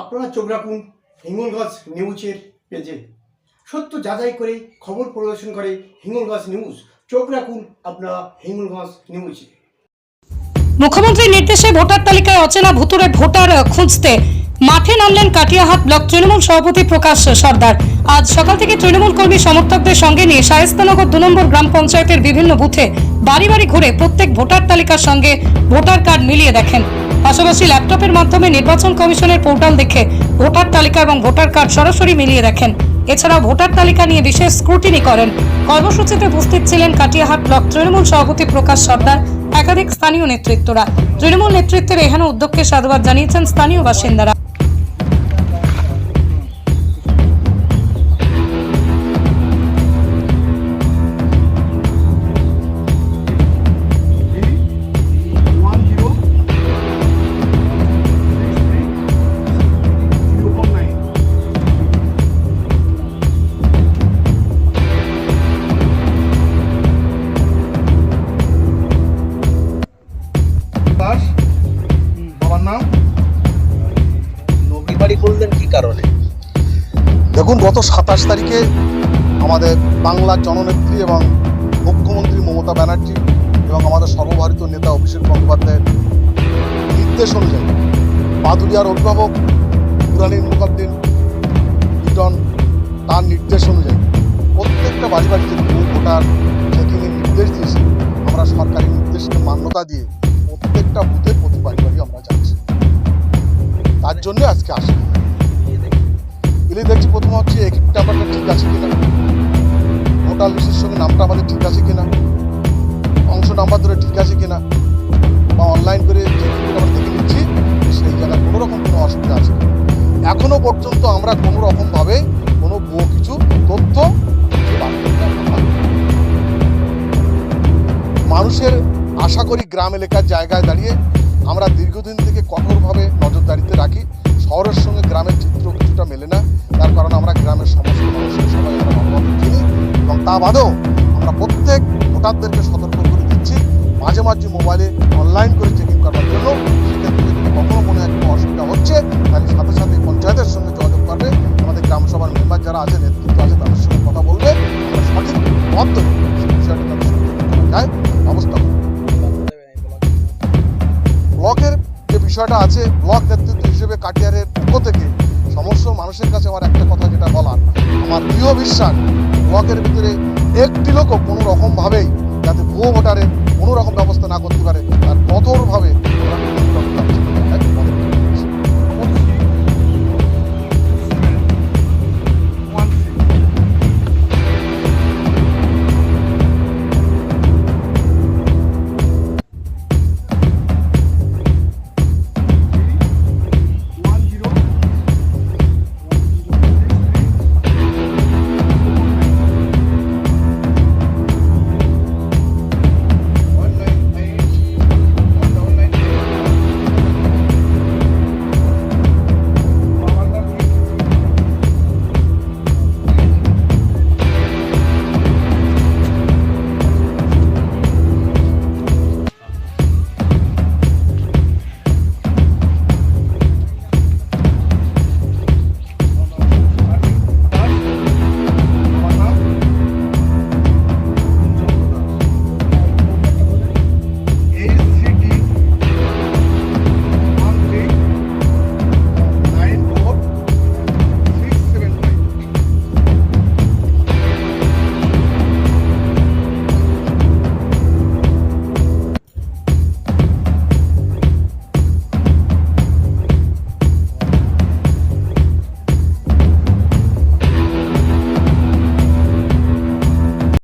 আপনারা চোখ রাখুন হিঙ্গলগঞ্জ নিউজের পেজে। সত্য যাচাই করে খবর পরিবেশন করে হিঙ্গলগঞ্জ নিউজ। চোখ রাখুন আপনারা হিঙ্গলগঞ্জ নিউজে। মুখ্যমন্ত্রীর নির্দেশে ভোটার তালিকায় অচেনা ভুতুরে ভোটার খুঁজতে মাঠে নামলেন কাটিয়াহাট ব্লক তৃণমূল সভাপতি প্রকাশ সর্দার। আজ সকাল থেকে তৃণমূল কর্মী সমর্থকদের সঙ্গে নিয়ে শায়েস্তানগর দু নম্বর গ্রাম পঞ্চায়েতের বিভিন্ন বুথে বাড়ি বাড়ি ঘুরে প্রত্যেক ভোটার তালিকার সঙ্গে ভোটার কার্ড মিলিয়ে দেখেন। পাশাপাশি ল্যাপটপের মাধ্যমে নির্বাচন কমিশনের পোর্টাল দেখে ভোটার তালিকা এবং ভোটার কার্ড সরাসরি মিলিয়ে দেখেন। এছাড়াও ভোটার তালিকা নিয়ে বিশেষ স্ক্রুটিনি করেন। কর্মসূচিতে উপস্থিত ছিলেন কাটিয়াহাট ব্লক তৃণমূল সভাপতি প্রকাশ সর্দার, একাধিক স্থানীয় নেতৃত্বরা। তৃণমূল নেতৃত্বের এহেন উদ্যোগকে সাধুবাদ জানিয়েছেন স্থানীয় বাসিন্দারা। বাড়ি করলেন কি কারণে? দেখুন, গত সাতাশ তারিখে আমাদের বাংলার জননেত্রী এবং মুখ্যমন্ত্রী মমতা ব্যানার্জি এবং আমাদের সর্বভারতীয় নেতা অভিষেক বন্দ্যোপাধ্যায়ের নির্দেশ অনুযায়ী বাদুলিয়ার অভিভাবক পুরানীর মুখাদ্দিন লিটন তার নির্দেশ অনুযায়ী প্রত্যেকটা বাড়ি বাড়িতে ভোটার চেকিংয়ের নির্দেশ দিয়েছে। আমরা সরকারি নির্দেশকে মান্যতা দিয়ে প্রত্যেকটা বুথে তার জন্য আজকে আসে। এলে দেখছি প্রথম হচ্ছে এক নাম্বারটা ঠিক আছে কিনা। ভোটার লিস্টের সঙ্গে নামটা আমাদের ঠিক আছে কিনা। অংশ নাম্বার ধরে ঠিক আছে কিনা। বা অনলাইন করে যে আমরা দেখে নিচ্ছি, সেই জায়গায় কোনো রকম কোনো অসুবিধা আছে এখনও পর্যন্ত আমরা কোনো রকমভাবে আশা করি গ্রাম এলাকার জায়গায় দাঁড়িয়ে আমরা দীর্ঘদিন থেকে কঠোরভাবে নজরদারিতে রাখি। শহরের সঙ্গে গ্রামের চিত্র কিছুটা মেলে না। তার কারণ আমরা গ্রামের সমস্ত মানুষের সবাই আমরা চিনি এবং তা বাদেও আমরা প্রত্যেক ভোটারদেরকে সতর্ক করে দিচ্ছি। মাঝে মাঝে মোবাইলে অনলাইন করে চেকিং করার জন্য। সেক্ষেত্রে যদি কখনো কোনো অসুবিধা হচ্ছে, তাহলে সাথে সাথে পঞ্চায়েতের সঙ্গে যোগাযোগ করবে। আমাদের গ্রামসভার মেম্বার যারা আছে, নেতৃত্ব আছে, তাদের সঙ্গে কথা বলবে। সঠিক পথ বিষয়টা তাদের সঙ্গে যায়। বিষয়টা আছে, ব্লক নেতৃত্ব হিসেবে কাটিয়ারের পক্ষ থেকে। সমস্ত মানুষের কাছে আমার একটা কথা যেটা বলার, আমার প্রিয় বিশ্বাস, ব্লকের ভিতরে একটি লোকও কোনো রকমভাবেই যাতে ভুয়ো ভোটারের কোনো রকম ব্যবস্থা না করতে পারে, তার কঠোরভাবে